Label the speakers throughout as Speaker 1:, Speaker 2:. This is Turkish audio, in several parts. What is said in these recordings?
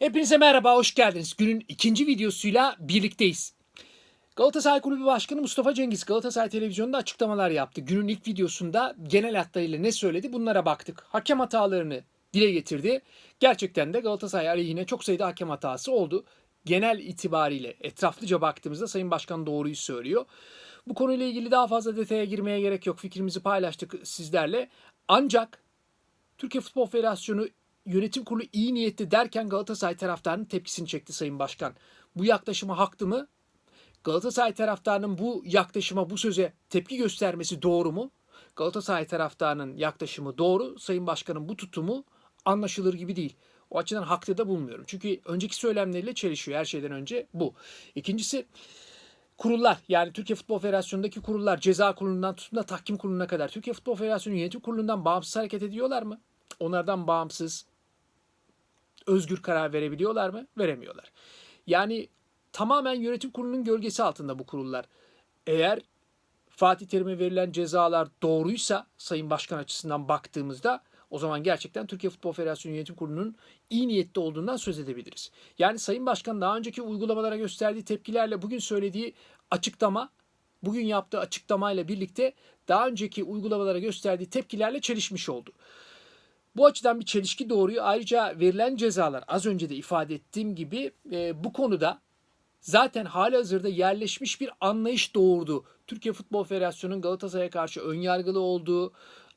Speaker 1: Hepinize merhaba, hoş geldiniz. Günün ikinci videosuyla birlikteyiz. Galatasaray Kulübü Başkanı Mustafa Cengiz Galatasaray Televizyonu'nda açıklamalar yaptı. Günün ilk videosunda genel hatlarıyla ne söyledi bunlara baktık. Hakem hatalarını dile getirdi. Gerçekten de Galatasaray aleyhine çok sayıda hakem hatası oldu. Genel itibariyle etraflıca baktığımızda Sayın Başkan doğruyu söylüyor. Bu konuyla ilgili daha fazla detaya girmeye gerek yok. Fikrimizi paylaştık sizlerle. Ancak Türkiye Futbol Federasyonu yönetim kurulu iyi niyetli derken Galatasaray taraftarının tepkisini çekti Sayın Başkan. Bu yaklaşıma haklı mı? Galatasaray taraftarının bu yaklaşıma, bu söze tepki göstermesi doğru mu? Galatasaray taraftarının yaklaşımı doğru, Sayın Başkan'ın bu tutumu anlaşılır gibi değil. O açıdan haklı da bulmuyorum. Çünkü önceki söylemleriyle çelişiyor her şeyden önce bu. İkincisi kurullar yani Türkiye Futbol Federasyonu'ndaki kurullar ceza kurulundan tutun da tahkim kuruluna kadar Türkiye Futbol Federasyonu yönetim kurulundan bağımsız hareket ediyorlar mı? Onlardan bağımsız özgür karar verebiliyorlar mı? Veremiyorlar. Yani tamamen yönetim kurulunun gölgesi altında bu kurullar. Eğer Fatih Terim'e verilen cezalar doğruysa Sayın Başkan açısından baktığımızda o zaman gerçekten Türkiye Futbol Federasyonu Yönetim Kurulu'nun iyi niyetli olduğundan söz edebiliriz. Yani Sayın Başkan daha önceki uygulamalara gösterdiği tepkilerle bugün söylediği açıklama, bugün yaptığı açıklamayla birlikte daha önceki uygulamalara gösterdiği tepkilerle çelişmiş oldu. Bu açıdan bir çelişki doğuruyor. Ayrıca verilen cezalar az önce de ifade ettiğim gibi e, bu konuda zaten hali hazırda yerleşmiş bir anlayış doğurdu. Türkiye Futbol Federasyonu'nun Galatasaray'a karşı önyargılı olduğu,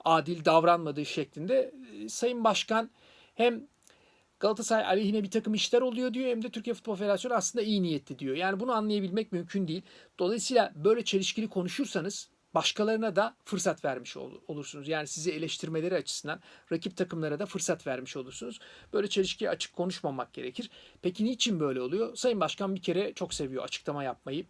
Speaker 1: adil davranmadığı şeklinde e, Sayın Başkan hem Galatasaray aleyhine bir takım işler oluyor diyor hem de Türkiye Futbol Federasyonu aslında iyi niyetli diyor. Yani bunu anlayabilmek mümkün değil. Dolayısıyla böyle çelişkili konuşursanız başkalarına da fırsat vermiş ol- olursunuz. Yani sizi eleştirmeleri açısından rakip takımlara da fırsat vermiş olursunuz. Böyle çelişkiye açık konuşmamak gerekir. Peki niçin böyle oluyor? Sayın Başkan bir kere çok seviyor açıklama yapmayı.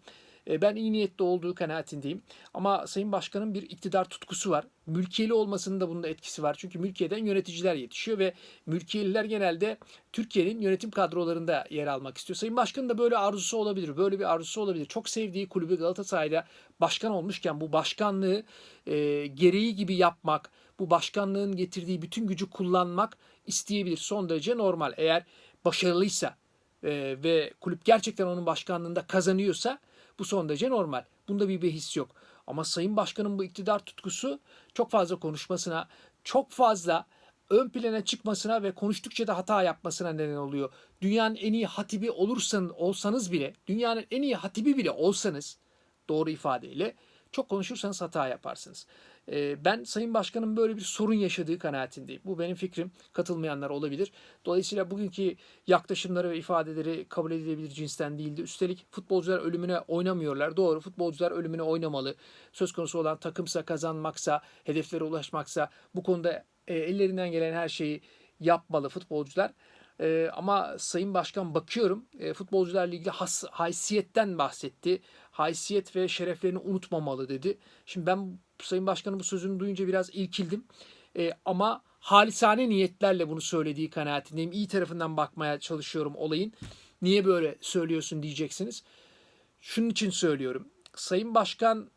Speaker 1: E, Ben iyi niyetli olduğu kanaatindeyim. Ama Sayın Başkan'ın bir iktidar tutkusu var. Mülkiyeli olmasının da bunda etkisi var. Çünkü mülkiyeden yöneticiler yetişiyor ve mülkiyeliler genelde Türkiye'nin yönetim kadrolarında yer almak istiyor. Sayın Başkan'ın da böyle arzusu olabilir. Böyle bir arzusu olabilir. Çok sevdiği kulübü Galatasaray'da başkan olmuşken bu başkanlığı e, gereği gibi yapmak, bu başkanlığın getirdiği bütün gücü kullanmak isteyebilir. Son derece normal. Eğer başarılıysa e, ve kulüp gerçekten onun başkanlığında kazanıyorsa bu son derece normal. Bunda bir behis yok. Ama Sayın Başkan'ın bu iktidar tutkusu çok fazla konuşmasına, çok fazla ön plana çıkmasına ve konuştukça da hata yapmasına neden oluyor. Dünyanın en iyi hatibi olursan olsanız bile, dünyanın en iyi hatibi bile olsanız doğru ifadeyle çok konuşursanız hata yaparsınız. Ee, Ben Sayın Başkan'ın böyle bir sorun yaşadığı kanaatindeyim. Bu benim fikrim. Katılmayanlar olabilir. Dolayısıyla bugünkü yaklaşımları ve ifadeleri kabul edilebilir cinsten değildi. Üstelik futbolcular ölümüne oynamıyorlar. Doğru futbolcular ölümüne oynamalı. Söz konusu olan takımsa, kazanmaksa, hedeflere ulaşmaksa bu konuda e, ellerinden gelen her şeyi yapmalı futbolcular. Ee, ama Sayın Başkan bakıyorum e, futbolcularla ilgili has, haysiyetten bahsetti. Haysiyet ve şereflerini unutmamalı dedi. Şimdi ben Sayın Başkan'ın bu sözünü duyunca biraz irkildim. E, ama halisane niyetlerle bunu söylediği kanaatindeyim. İyi tarafından bakmaya çalışıyorum olayın. Niye böyle söylüyorsun diyeceksiniz. Şunun için söylüyorum. Sayın Başkan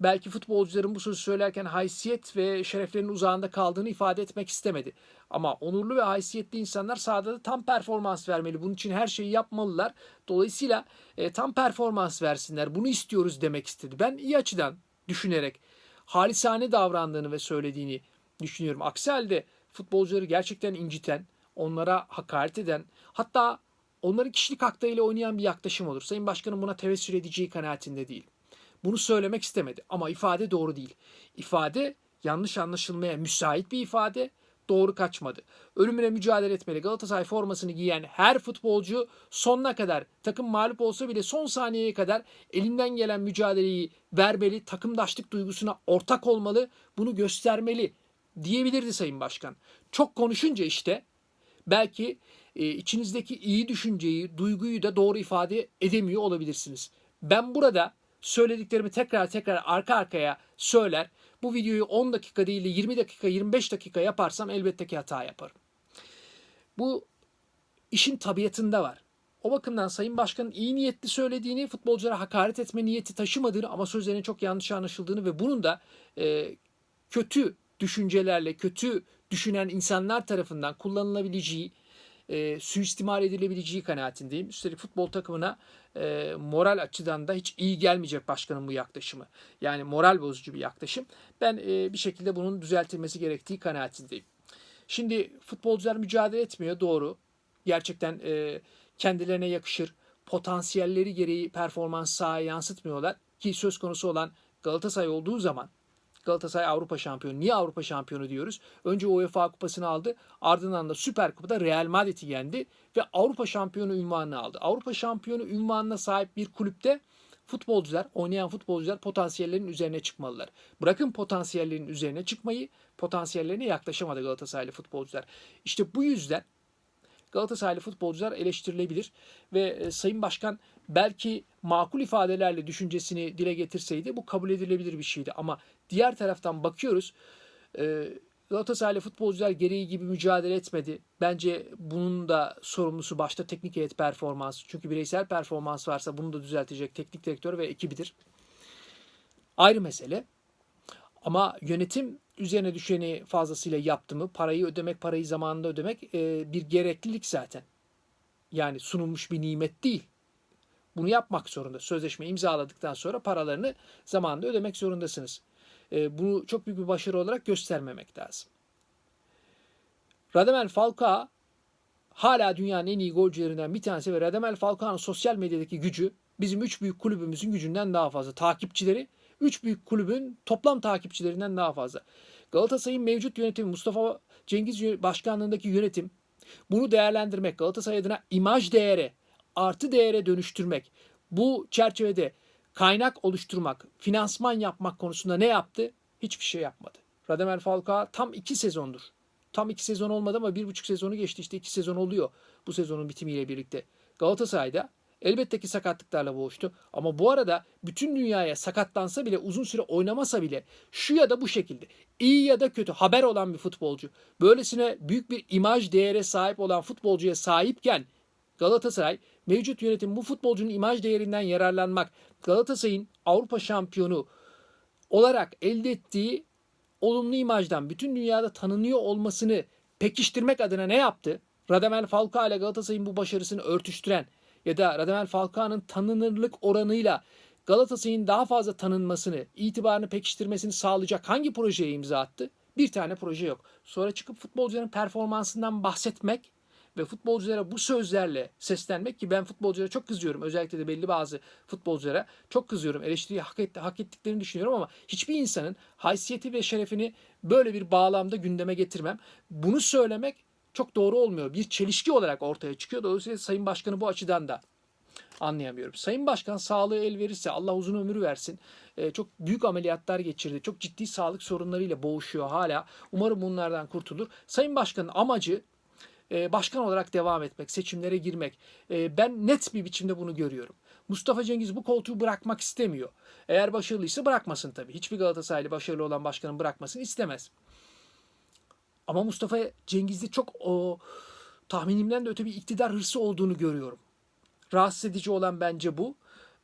Speaker 1: belki futbolcuların bu sözü söylerken haysiyet ve şereflerinin uzağında kaldığını ifade etmek istemedi. Ama onurlu ve haysiyetli insanlar sahada da tam performans vermeli. Bunun için her şeyi yapmalılar. Dolayısıyla e, tam performans versinler. Bunu istiyoruz demek istedi. Ben iyi açıdan düşünerek halisane davrandığını ve söylediğini düşünüyorum. Aksi halde futbolcuları gerçekten inciten, onlara hakaret eden, hatta onların kişilik haklarıyla oynayan bir yaklaşım olur. Sayın Başkanım buna tevessül edeceği kanaatinde değil. Bunu söylemek istemedi ama ifade doğru değil. İfade yanlış anlaşılmaya müsait bir ifade, doğru kaçmadı. Ölümüne mücadele etmeli. Galatasaray formasını giyen her futbolcu sonuna kadar takım mağlup olsa bile son saniyeye kadar elinden gelen mücadeleyi vermeli. Takımdaşlık duygusuna ortak olmalı. Bunu göstermeli diyebilirdi Sayın Başkan. Çok konuşunca işte belki e, içinizdeki iyi düşünceyi, duyguyu da doğru ifade edemiyor olabilirsiniz. Ben burada söylediklerimi tekrar tekrar arka arkaya söyler. Bu videoyu 10 dakika değil de 20 dakika, 25 dakika yaparsam elbette ki hata yaparım. Bu işin tabiatında var. O bakımdan Sayın Başkan'ın iyi niyetli söylediğini, futbolculara hakaret etme niyeti taşımadığını ama sözlerinin çok yanlış anlaşıldığını ve bunun da e, kötü düşüncelerle, kötü düşünen insanlar tarafından kullanılabileceği e, suistimal edilebileceği kanaatindeyim. Üstelik futbol takımına e, moral açıdan da hiç iyi gelmeyecek başkanın bu yaklaşımı. Yani moral bozucu bir yaklaşım. Ben e, bir şekilde bunun düzeltilmesi gerektiği kanaatindeyim. Şimdi futbolcular mücadele etmiyor doğru. Gerçekten e, kendilerine yakışır. Potansiyelleri gereği performans sahaya yansıtmıyorlar. Ki söz konusu olan Galatasaray olduğu zaman Galatasaray Avrupa şampiyonu. Niye Avrupa şampiyonu diyoruz? Önce UEFA kupasını aldı. Ardından da Süper Kupa'da Real Madrid'i yendi ve Avrupa şampiyonu ünvanını aldı. Avrupa şampiyonu ünvanına sahip bir kulüpte futbolcular, oynayan futbolcular potansiyellerin üzerine çıkmalılar. Bırakın potansiyellerin üzerine çıkmayı, potansiyellerine yaklaşamadı Galatasaraylı futbolcular. İşte bu yüzden Galatasaraylı futbolcular eleştirilebilir ve e, Sayın Başkan belki makul ifadelerle düşüncesini dile getirseydi bu kabul edilebilir bir şeydi. Ama diğer taraftan bakıyoruz e, Galatasaraylı futbolcular gereği gibi mücadele etmedi. Bence bunun da sorumlusu başta teknik heyet performansı. Çünkü bireysel performans varsa bunu da düzeltecek teknik direktör ve ekibidir. Ayrı mesele. Ama yönetim üzerine düşeni fazlasıyla yaptı mı? Parayı ödemek, parayı zamanında ödemek e, bir gereklilik zaten. Yani sunulmuş bir nimet değil. Bunu yapmak zorunda. Sözleşme imzaladıktan sonra paralarını zamanında ödemek zorundasınız. E, bunu çok büyük bir başarı olarak göstermemek lazım. Radamel Falcao hala dünyanın en iyi golcülerinden bir tanesi ve Radamel Falcao'nun sosyal medyadaki gücü bizim üç büyük kulübümüzün gücünden daha fazla. Takipçileri üç büyük kulübün toplam takipçilerinden daha fazla. Galatasaray'ın mevcut yönetimi Mustafa Cengiz başkanlığındaki yönetim bunu değerlendirmek, Galatasaray adına imaj değeri, artı değere dönüştürmek, bu çerçevede kaynak oluşturmak, finansman yapmak konusunda ne yaptı? Hiçbir şey yapmadı. Radamel Falcao tam iki sezondur. Tam iki sezon olmadı ama bir buçuk sezonu geçti. İşte iki sezon oluyor bu sezonun bitimiyle birlikte. Galatasaray'da elbette ki sakatlıklarla boğuştu. Ama bu arada bütün dünyaya sakatlansa bile uzun süre oynamasa bile şu ya da bu şekilde iyi ya da kötü haber olan bir futbolcu. Böylesine büyük bir imaj değere sahip olan futbolcuya sahipken Galatasaray mevcut yönetim bu futbolcunun imaj değerinden yararlanmak, Galatasaray'ın Avrupa şampiyonu olarak elde ettiği olumlu imajdan bütün dünyada tanınıyor olmasını pekiştirmek adına ne yaptı? Radamel Falcao ile Galatasaray'ın bu başarısını örtüştüren ya da Radamel Falcao'nun tanınırlık oranıyla Galatasaray'ın daha fazla tanınmasını, itibarını pekiştirmesini sağlayacak hangi projeye imza attı? Bir tane proje yok. Sonra çıkıp futbolcuların performansından bahsetmek ve futbolculara bu sözlerle seslenmek ki ben futbolculara çok kızıyorum. Özellikle de belli bazı futbolculara çok kızıyorum. Eleştiriyi hak, etti, hak ettiklerini düşünüyorum ama hiçbir insanın haysiyeti ve şerefini böyle bir bağlamda gündeme getirmem. Bunu söylemek çok doğru olmuyor. Bir çelişki olarak ortaya çıkıyor. Dolayısıyla Sayın Başkanı bu açıdan da anlayamıyorum. Sayın Başkan sağlığı el verirse Allah uzun ömür versin. Ee, çok büyük ameliyatlar geçirdi. Çok ciddi sağlık sorunlarıyla boğuşuyor hala. Umarım bunlardan kurtulur. Sayın Başkan'ın amacı e, başkan olarak devam etmek, seçimlere girmek. E, ben net bir biçimde bunu görüyorum. Mustafa Cengiz bu koltuğu bırakmak istemiyor. Eğer başarılıysa bırakmasın tabii. Hiçbir Galatasaraylı başarılı olan başkanın bırakmasını istemez. Ama Mustafa Cengiz'de çok o tahminimden de öte bir iktidar hırsı olduğunu görüyorum. Rahatsız edici olan bence bu.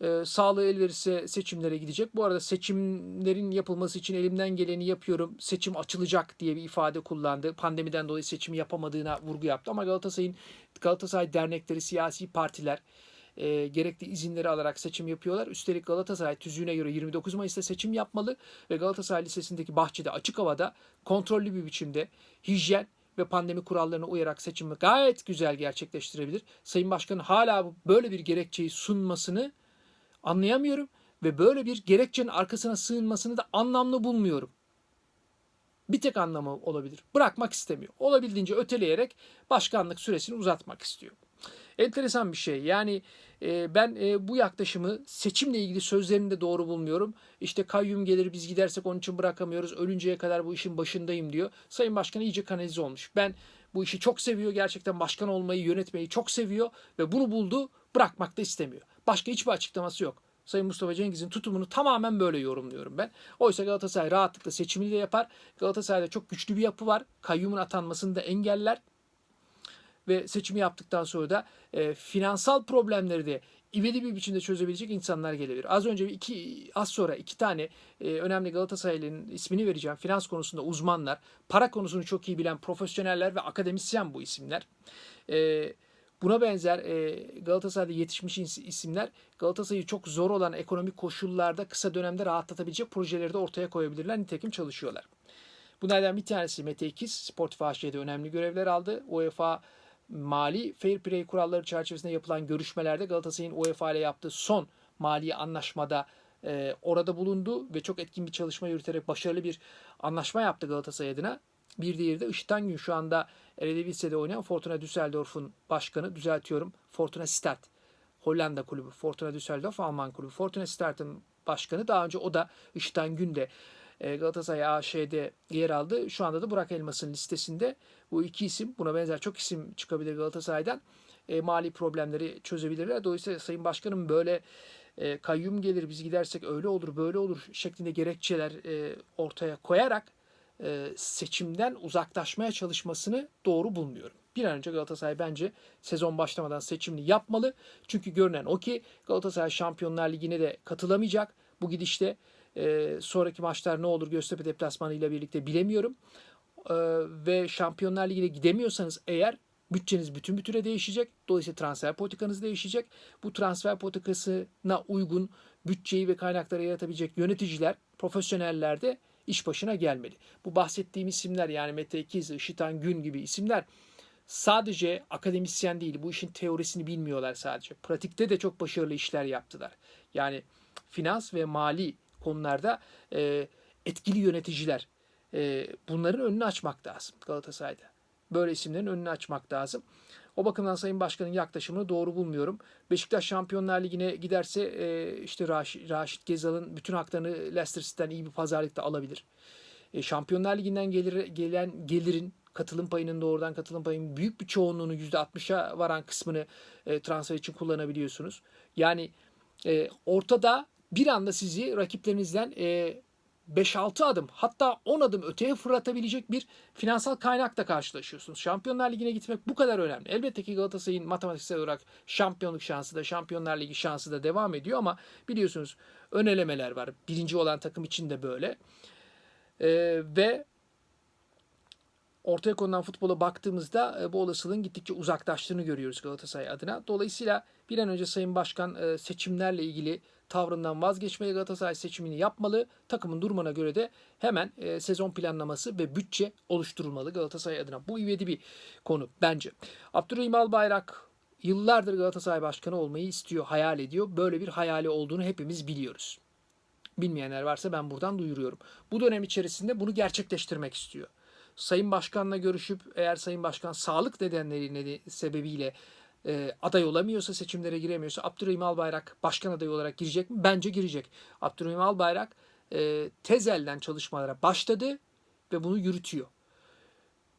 Speaker 1: Ee, sağlığı el verirse seçimlere gidecek. Bu arada seçimlerin yapılması için elimden geleni yapıyorum. Seçim açılacak diye bir ifade kullandı. Pandemiden dolayı seçimi yapamadığına vurgu yaptı. Ama Galatasaray'ın Galatasaray dernekleri, siyasi partiler e, gerekli izinleri alarak seçim yapıyorlar. Üstelik Galatasaray tüzüğüne göre 29 Mayıs'ta seçim yapmalı ve Galatasaray Lisesi'ndeki bahçede açık havada kontrollü bir biçimde hijyen ve pandemi kurallarına uyarak seçimi gayet güzel gerçekleştirebilir. Sayın Başkan'ın hala böyle bir gerekçeyi sunmasını anlayamıyorum ve böyle bir gerekçenin arkasına sığınmasını da anlamlı bulmuyorum. Bir tek anlamı olabilir. Bırakmak istemiyor. Olabildiğince öteleyerek başkanlık süresini uzatmak istiyor. Enteresan bir şey. Yani e, ben e, bu yaklaşımı seçimle ilgili sözlerini de doğru bulmuyorum. İşte kayyum gelir biz gidersek onun için bırakamıyoruz. Ölünceye kadar bu işin başındayım diyor. Sayın Başkan iyice kanalize olmuş. Ben bu işi çok seviyor. Gerçekten başkan olmayı, yönetmeyi çok seviyor. Ve bunu buldu. Bırakmak da istemiyor. Başka hiçbir açıklaması yok. Sayın Mustafa Cengiz'in tutumunu tamamen böyle yorumluyorum ben. Oysa Galatasaray rahatlıkla seçimini de yapar. Galatasaray'da çok güçlü bir yapı var. Kayyumun atanmasını da engeller ve seçimi yaptıktan sonra da e, finansal problemleri de ivedi bir biçimde çözebilecek insanlar gelebilir. Az önce iki az sonra iki tane e, önemli Galatasaraylı'nın ismini vereceğim. Finans konusunda uzmanlar, para konusunu çok iyi bilen profesyoneller ve akademisyen bu isimler. E, buna benzer e, Galatasaray'da yetişmiş is- isimler Galatasaray'ı çok zor olan ekonomik koşullarda kısa dönemde rahatlatabilecek projeleri de ortaya koyabilirler. Nitekim çalışıyorlar. Bunlardan bir tanesi Mete İkiz, Sportif AŞ'de önemli görevler aldı. UEFA mali fair play kuralları çerçevesinde yapılan görüşmelerde Galatasaray'ın UEFA ile yaptığı son mali anlaşmada e, orada bulundu ve çok etkin bir çalışma yürüterek başarılı bir anlaşma yaptı Galatasaray adına. Bir diğeri de Işıtan Gün şu anda Eredivisie'de oynayan Fortuna Düsseldorf'un başkanı, düzeltiyorum, Fortuna Sittard. Hollanda kulübü, Fortuna Düsseldorf Alman kulübü. Fortuna Sittard'ın başkanı daha önce o da Işıtan Gün'de e, Galatasaray AŞ'de yer aldı. Şu anda da Burak Elmas'ın listesinde. Bu iki isim, buna benzer çok isim çıkabilir Galatasaray'dan. E, mali problemleri çözebilirler. Dolayısıyla Sayın Başkanım böyle e, kayyum gelir biz gidersek öyle olur böyle olur şeklinde gerekçeler e, ortaya koyarak seçimden uzaklaşmaya çalışmasını doğru bulmuyorum. Bir an önce Galatasaray bence sezon başlamadan seçimini yapmalı. Çünkü görünen o ki Galatasaray Şampiyonlar Ligi'ne de katılamayacak. Bu gidişte e, sonraki maçlar ne olur Göztepe deplasmanı ile birlikte bilemiyorum. E, ve Şampiyonlar Ligi'ne gidemiyorsanız eğer bütçeniz bütün bütüne değişecek. Dolayısıyla transfer politikanız değişecek. Bu transfer politikasına uygun bütçeyi ve kaynakları yaratabilecek yöneticiler, profesyoneller de iş başına gelmeli. Bu bahsettiğim isimler yani Mete İkiz, Işıtan Gün gibi isimler sadece akademisyen değil. Bu işin teorisini bilmiyorlar sadece. Pratikte de çok başarılı işler yaptılar. Yani finans ve mali konularda e, etkili yöneticiler. E, bunların önünü açmak lazım Galatasaray'da. Böyle isimlerin önünü açmak lazım. O bakımdan Sayın Başkan'ın yaklaşımını doğru bulmuyorum. Beşiktaş Şampiyonlar Ligi'ne giderse e, işte Raş- Raşit Gezal'ın bütün haklarını Leicester City'den iyi bir pazarlıkta alabilir. E, Şampiyonlar Ligi'nden gelir, gelen gelirin katılım payının doğrudan katılım payının büyük bir çoğunluğunu %60'a varan kısmını e, transfer için kullanabiliyorsunuz. Yani e, ortada bir anda sizi rakiplerinizden e, 5-6 adım hatta 10 adım öteye fırlatabilecek bir finansal kaynakla karşılaşıyorsunuz. Şampiyonlar Ligi'ne gitmek bu kadar önemli. Elbette ki Galatasaray'ın matematiksel olarak şampiyonluk şansı da Şampiyonlar Ligi şansı da devam ediyor ama biliyorsunuz ön elemeler var. Birinci olan takım için de böyle. Ee, ve ortaya konulan futbola baktığımızda e, bu olasılığın gittikçe uzaklaştığını görüyoruz Galatasaray adına. Dolayısıyla bir an önce Sayın Başkan e, seçimlerle ilgili tavrından vazgeçmeli. Galatasaray seçimini yapmalı. Takımın durumuna göre de hemen e, sezon planlaması ve bütçe oluşturulmalı Galatasaray adına. Bu ivedi bir konu bence. Abdurrahim Albayrak yıllardır Galatasaray Başkanı olmayı istiyor, hayal ediyor. Böyle bir hayali olduğunu hepimiz biliyoruz. Bilmeyenler varsa ben buradan duyuruyorum. Bu dönem içerisinde bunu gerçekleştirmek istiyor. Sayın Başkan'la görüşüp eğer Sayın Başkan sağlık nedenleri sebebiyle e, aday olamıyorsa, seçimlere giremiyorsa Abdurrahim Albayrak başkan adayı olarak girecek mi? Bence girecek. Abdurrahim Albayrak e, tezelden çalışmalara başladı ve bunu yürütüyor.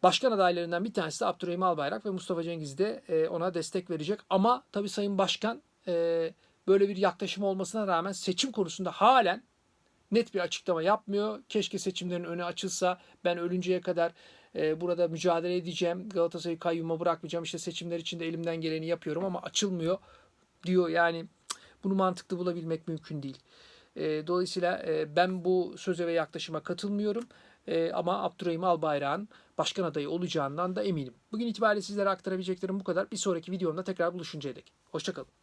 Speaker 1: Başkan adaylarından bir tanesi de Abdurrahim Albayrak ve Mustafa Cengiz de e, ona destek verecek. Ama tabii Sayın Başkan e, böyle bir yaklaşım olmasına rağmen seçim konusunda halen net bir açıklama yapmıyor. Keşke seçimlerin önü açılsa ben ölünceye kadar e, burada mücadele edeceğim. Galatasaray'ı kayyuma bırakmayacağım. İşte seçimler için de elimden geleni yapıyorum ama açılmıyor diyor. Yani bunu mantıklı bulabilmek mümkün değil. E, dolayısıyla e, ben bu söze ve yaklaşıma katılmıyorum. E, ama Abdurrahim Albayrak'ın başkan adayı olacağından da eminim. Bugün itibariyle sizlere aktarabileceklerim bu kadar. Bir sonraki videomda tekrar buluşuncaya dek. Hoşçakalın.